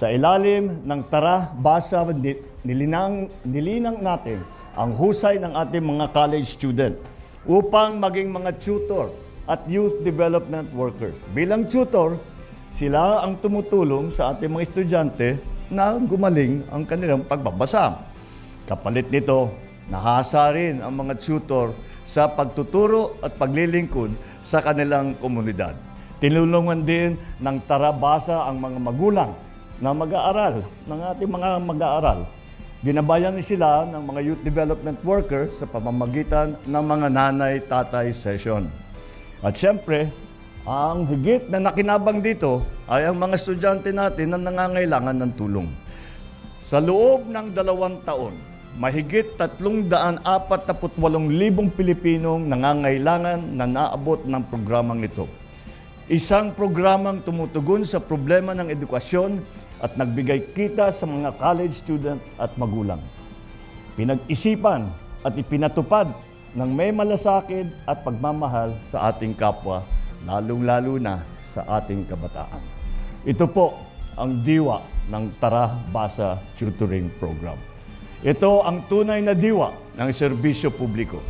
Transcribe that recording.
Sa ilalim ng tara, basa, ni- nilinang, nilinang natin ang husay ng ating mga college student upang maging mga tutor at youth development workers. Bilang tutor, sila ang tumutulong sa ating mga estudyante na gumaling ang kanilang pagbabasa. Kapalit nito, nahasa rin ang mga tutor sa pagtuturo at paglilingkod sa kanilang komunidad. Tinulungan din ng tarabasa ang mga magulang na mag-aaral, ng ating mga mag-aaral. Ginabayan ni sila ng mga youth development workers sa pamamagitan ng mga nanay-tatay session. At siyempre, ang higit na nakinabang dito ay ang mga estudyante natin na nangangailangan ng tulong. Sa loob ng dalawang taon, mahigit 348,000 Pilipinong nangangailangan na naabot ng programang ito. Isang programang tumutugon sa problema ng edukasyon at nagbigay kita sa mga college student at magulang. Pinag-isipan at ipinatupad ng may malasakit at pagmamahal sa ating kapwa, lalong-lalo na sa ating kabataan. Ito po ang diwa ng Tara Basa Tutoring Program. Ito ang tunay na diwa ng serbisyo publiko.